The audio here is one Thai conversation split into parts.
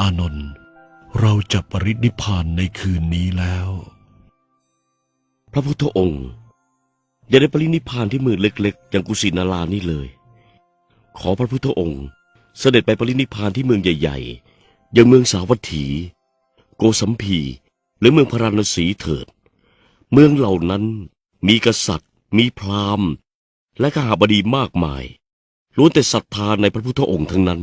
อานนท์เราจะปรินิพานในคืนนี้แล้ว พระพุทธองค์อย่าได้ปรินิพานที่มือเล็กๆ อย่างกุสินารานี่เลย ขอพระพุทธองค์ เสด็จไปปรินิพานที่เมืองใหญ่ๆ อย่างเมืองสาวัตถี โกสัมพี หรือเมืองพาราณสีเถิด เมืองเหล่านั้นมีกษัตริย์ มีพราหมณ์ และข้าบดีมากมายล้วนแต่ศรัทธาในพระพุทธองค์ทั้งนั้น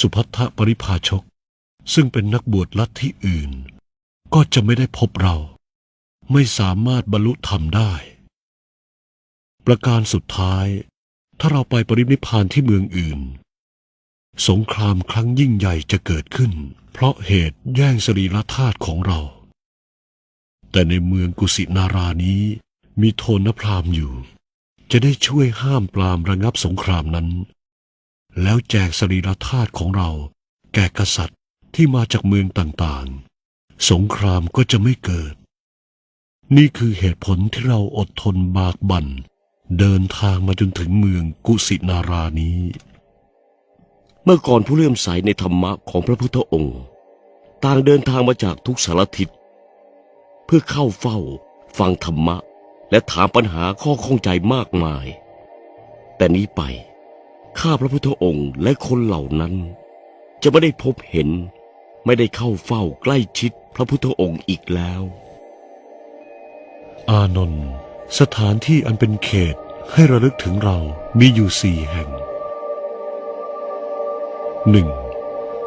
สุพัทธปริภาชก ซึ่งเป็นนักบวชลัทธิอื่น ก็จะไม่ได้พบเรา ไม่สามารถบรรลุธรรมได้ ประการสุดท้าย ถ้าเราไปปรินิพานที่เมืองอื่น สงครามครั้งยิ่งใหญ่จะเกิดขึ้น เพราะเหตุแย่งสรีระธาตุของเรา แต่ในเมืองกุสินารานี้มีโทนพรามอยู่ จะได้ช่วยห้ามปรามระงับสงครามนั้น แล้วแจกสรีระธาตุของเราแก่กษัตริย์ที่มาจากเมืองต่างๆ สงครามก็จะไม่เกิด นี่คือเหตุผลที่เราอดทนบากบั่น เดินทางมาจนถึงเมืองกุสินารานี้ เมื่อก่อนผู้เลื่อมใสในธรรมะของพระพุทธองค์ ต่างเดินทางมาจากทุกสารทิศเพื่อเข้าเฝ้า ฟังธรรมะ และถามปัญหาข้อข้องใจมากมาย แต่นี้ไป ข้าพระพุทธองค์และคนเหล่านั้น จะไม่ได้พบเห็น ไม่ได้เข้าเฝ้าใกล้ชิดพระพุทธองค์อีกแล้ว อานนท์สถานที่อันเป็นเขตให้ระลึกถึงเรามีอยู่สี่แห่งหนึ่ง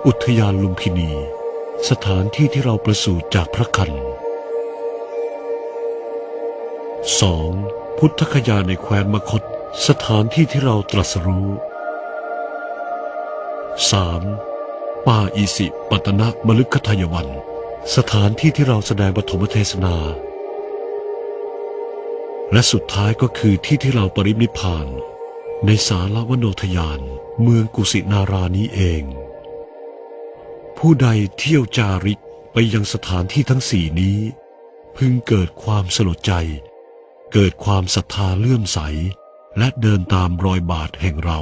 อุทยานลุมพินี สถานที่ที่เราประสูติจากพระคันสองพุทธคยาในแคว้นมคต สถานที่ที่เราตรัสรู้ สามป่าอิสิปตนะมลึกขทายวัน สถานที่ที่เราแสดงปฐมเทศนา และสุดท้ายก็คือที่ที่เราปรินิพาน ในสาลวโนทยาน เมืองกุสินารานี้เอง ผู้ใดเที่ยวจาริกไปยังสถานที่ทั้งสี่นี้ พึงเกิดความสลดใจ เกิดความศรัทธาเลื่อมใส และเดินตามรอยบาทแห่งเรา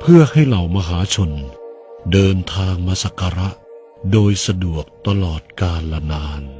เพื่อให้เหล่ามหาชน เดินทางมาสักการะ โดยสะดวกตลอดกาลนาน